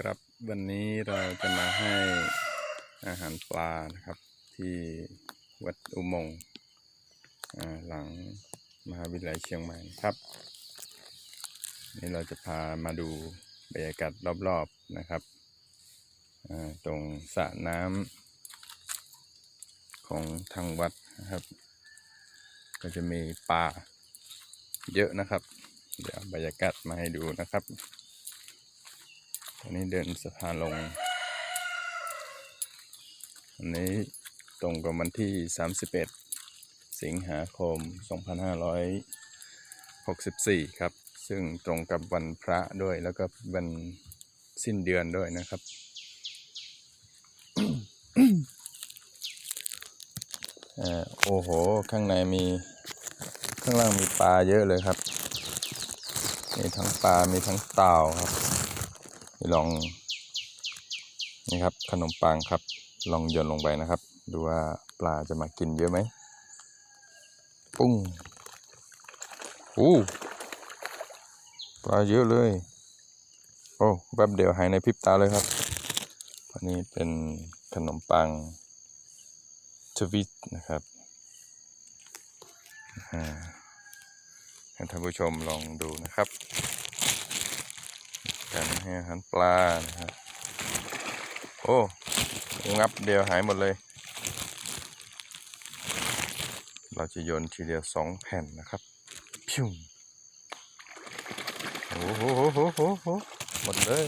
ครับวันนี้เราจะมาให้อาหารปลานะครับ ที่วัดอุโมงค์หลังมหาวิทยาลัยเชียงใหม่ครับ นี่เราจะพามาดูบรรยากาศรอบๆนะครับตรงสระน้ำของทางวัดนะครับ ก็จะมีปลาเยอะนะครับ เดี๋ยวบรรยากาศมาให้ดูนะครับ อันนี้เดินสะพานลง อันนี้ตรงกับวันที่ 31 สิงหาคม 2564 ครับ ซึ่งตรงกับวันพระด้วยแล้วก็วันสิ้นเดือนด้วยนะครับอ่อโอ้โห ข้างในมีข้างล่างมีปลาเยอะเลยครับ มีทั้งปลา มีทั้งเต่าครับ ลองนี่ครับขนมปังครับ ลองโยนลงไปนะครับ ดูว่าปลาจะมากินเยอะไหมปุ้งอู้ปลาเยอะเลย โอ้แป๊บเดียวหายในพริบตาเลยครับอันนี้เป็นขนมปังทวิตนะครับอ่าให้ท่านผู้ชมลองดูนะครับ การให้อาหารปลานะครับโอ้งับเดียวหายหมดเลย เราจะโยนทีเดียวสองแผ่นนะครับพิ้วโอ้โหโหโหโหหหมดเลย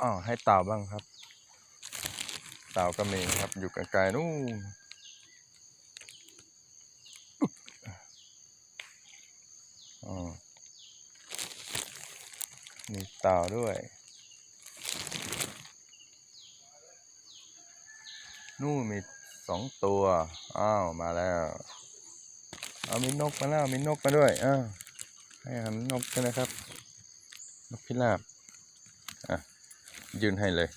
อ้าวให้เต่าบ้างครับ เต่าก็มีครับอยู่ไกลๆนู่น มีเต่าด้วย นู่นมีสองตัว อ้าว มาแล้ว เอามีนกมาแล้ว มีนกมาด้วย อ้าวให้อาหันนกกันนะครับ นกพิราบ อะ ยืนให้เลย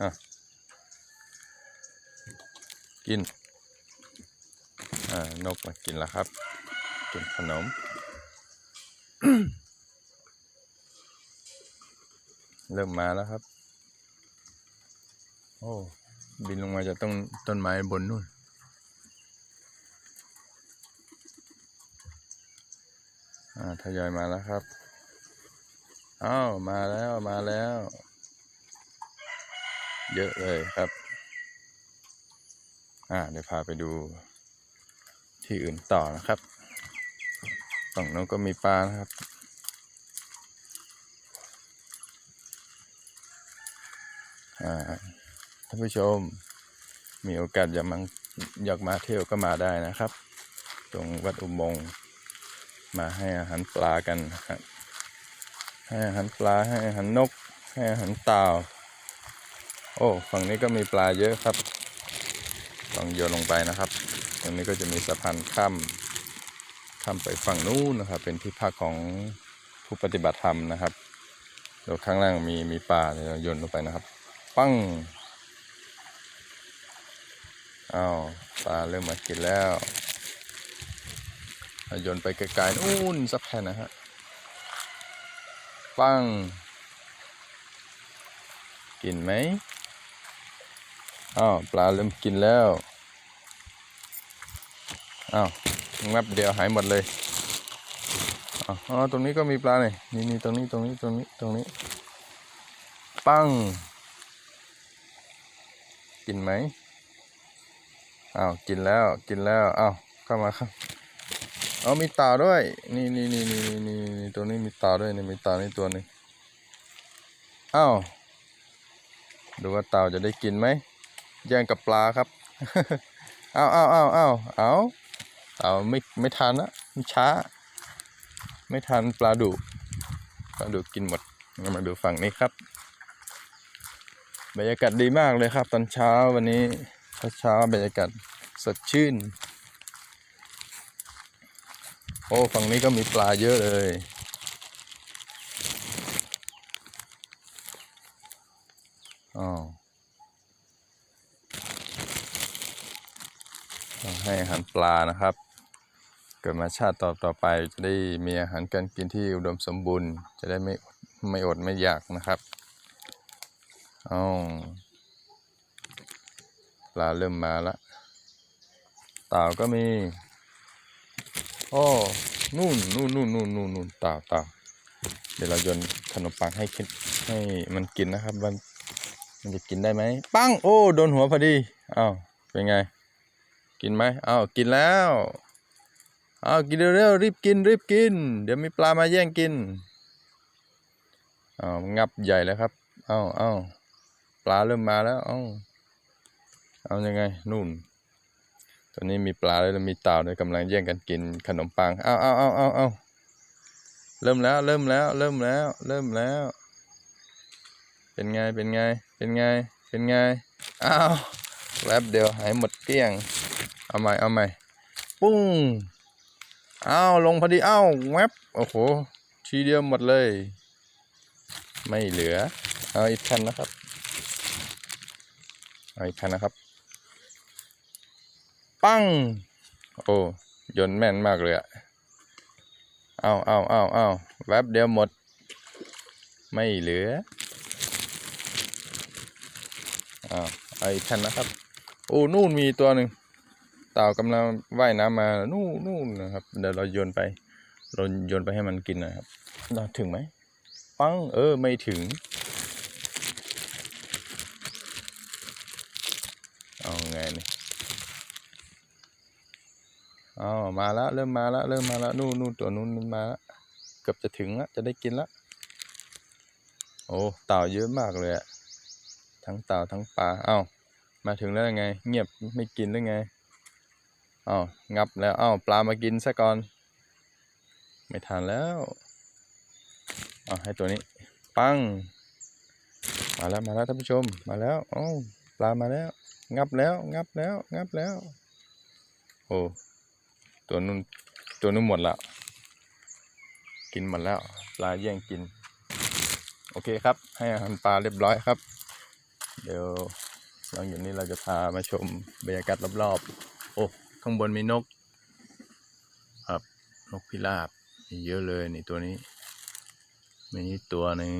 อะ กิน อ่า นกมากินแล้วครับ กินขนม เริ่มมาแล้วครับ โอ้ บินลงมาจากต้นต้นไม้บนนู่น อ่าทยอยมาแล้วครับ อ้าว มาแล้ว มาแล้ว เยอะเลยครับ อ่า เดี๋ยวพาไปดูที่อื่นต่อนะครับ ฝั่งโน้นก็มีปลานะครับ อ่า ท่านผู้ชมมีโอกาสอยากมาอยากมาเที่ยวก็มาได้นะครับ ตรงวัดอุโมงค์มาให้อาหารปลากันนะครับให้อาหารปลาให้อาหารนก ให้อาหารเต่าโอ้ฝั่งนี้ก็มีปลาเยอะครับลองโยนลงไปนะครับ ตรงนี้ก็จะมีสะพานข้ามข้ามไปฝั่งนู้นนะครับ เป็นที่พักของผู้ปฏิบัติธรรมนะครับเดี๋ยวข้างล่างมีมีปลาเดี๋ยวโยนลงไปนะครับ ปั้งอ้าวปลาเริ่มมากินแล้วโยนไปไกลๆนู่นสักแผ่นนะฮะ ปั้งกินไหมอ้าวปลาเริ่มกินแล้ว อ้าวงับเดียวหายหมดเลยอ้าวอ๋อตรงนี้ก็มีปลาเนี่ยนี่นี่ตรงนี้ตรงนี้ตรงนี้ตรงนี้ ปั้ง กินไหมอ้าวกินแล้วกินแล้วอ้าวเข้ามาครับเอามีเต่าด้วย นี่นี่นี่นี่นี่นี่ตัวนี้มีเต่าด้วยนี่มีเต่านี่ตัวหนึงอ้าวดูว่าเต่าจะได้กินไหมแย่งกับปลาครับอ้าวอ้าวอ้าวอ้าวเอาเต่าไม่ไม่ทันนะมันช้า ไม่ทันปลาดุปลาดุกินหมดมาดูฝั่งนี้ครับ บรรยากาศดีมากเลยครับ ตอนเช้าวันนี้เช้าเช้าบรรยากาศสดชื่น โอ้ฝั่งนี้ก็มีปลาเยอะเลยอ๋อต้องให้อาหารปลานะครับ เกิดมาชาติต่อต่อไปจะได้มีอาหารการกินที่อุดมสมบูรณ์ จะได้ไม่ไม่อดไม่อยากนะครับ เอาปลาเริ่มมาละเต่าก็มีโอ้นู่นนู่นนู่นนู่นนู่นนู่นเต่าเต่าเดี๋ยวเราโยนขนมปังให้คิดให้มันกินนะครับ มันมันจะกินได้ไหมปังโอ้โดนหัวพอดีอ้าวเป็นไง กินไหมอ้าวกินแล้วอ้าวกินเร็วๆรีบกินรีบกิน เดี๋ยวมีปลามาแย่งกินอ้าวงับใหญ่แล้วครับอ้าวอ้าว ปลาเริ่มมาแล้ว เอาเอายังไง นู่น ตอนนี้มีปลาแล้วมีเต่าด้วยกำลังแย่งกันกินขนมปัง เอาเอาเอาเอาเอาเริ่มแล้ว เริ่มแล้ว เริ่มแล้ว เริ่มแล้ว เป็นไง เป็นไง เป็นไง เป็นไง อ้าวแวบเดียวหายหมดเกลี้ยง เอาใหม่ เอาใหม่ ปุ้ง อ้าว ลงพอดี อ้าวแวบโอ้โห ทีเดียวหมดเลย ไม่เหลือ เอาอีกแผ่นนะครับ อาอีกแผ่นนะครับ ปังโอ้ยนแม่นมากเลยอะเอาเอาเอาเอาแวบเดียวหมด ไม่เหลืออ้าวเอาอีกคันนะครับ โอ้ นู่นมีตัวหนึ่งเต่ากำลังว่ายน้ำมา นู่นนู่นนะครับ เดี๋ยวเราโยนไป เราโยนไปให้มันกินนะครับ เราถึงไหม ปัง เออ ไม่ถึง เอาไงนี่ อ๋อมาแล้วเริ่มมาแล้วเริ่มมาแล้วนู่นนู่นตัวนู้นมาแล้วเกือบจะถึงแล้วจะได้กินแล้วโอ้เต่าเยอะมากเลยอะทั้งเต่าทั้งปลาเอ้ามาถึงแล้วยังไง เงียบไม่กินหรือไงเอ้างับแล้วเอ้าปลามากินซะก่อน ไม่ทานแล้วเอาให้ตัวนี้ ปัง มาแล้วมาแล้วท่านผู้ชมมาแล้วโอ้าปลามาแล้ว งับแล้ว งับแล้ว งับแล้ว โอ้ ตัวนู้นตัวนู้นหมดแล้ว กินหมดแล้ว ปลาแย่งกิน โอเคครับ ให้อาหารปลาเรียบร้อยครับ เดี๋ยวหลังจากนี้เราจะพามาชมบรรยากาศรอบๆ โอ้ข้างบนมีนก ครับนกพิราบมีเยอะเลยนี่ตัวนี้ มีตัวหนึ่ง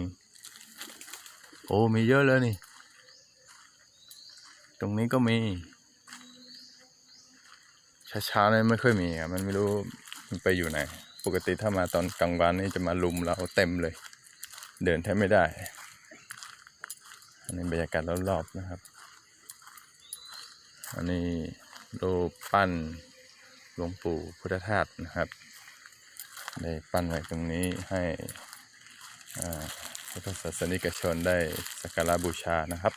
โอ้มีเยอะเลยนี่ ตรงนี้ก็มี ช้าๆเนี่ยไม่ค่อยมีอะมันไม่รู้มันไปอยู่ไหน ปกติถ้ามาตอนกลางวันนี่จะมาลุมเราเต็มเลย เดินแทบไม่ได้ อันนี้บรรยากาศรอบๆนะครับ อันนี้รูปปั้นหลวงปู่พุทธทาสนะครับ ได้ปั้นไว้ตรงนี้ให้พุทธศาสนิกชนได้สักการะบูชานะครับ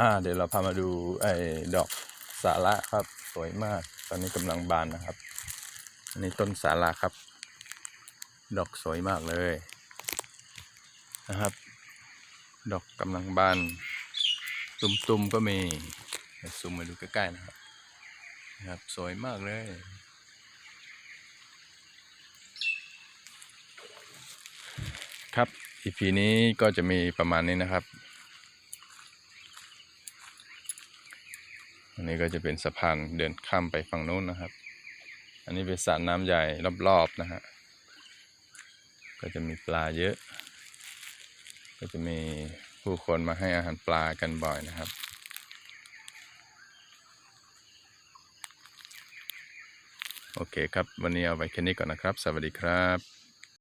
อ่า เดี๋ยวเราพามาดูไอ้ดอกสาระครับ สวยมาก ตอนนี้กำลังบานนะครับอันนี้ต้นสาระครับ ดอกสวยมากเลยนะครับ ดอกกำลังบาน ตุ่มๆก็มีซูมมาดูใกล้ๆนะครับนะครับสวยมากเลยครับ EP นี้ก็จะมีประมาณนี้นะครับ นี้ก็จะเป็นสะพานเดินข้ามไปฝั่งนู้นนะครับ อันนี้เป็นสระน้ำใหญ่รอบๆนะฮะ ก็จะมีปลาเยอะ ก็จะมีผู้คนมาให้อาหารปลากันบ่อยนะครับโอเคครับ วันนี้เอาไว้แค่นี้ก่อนนะครับ สวัสดีครับ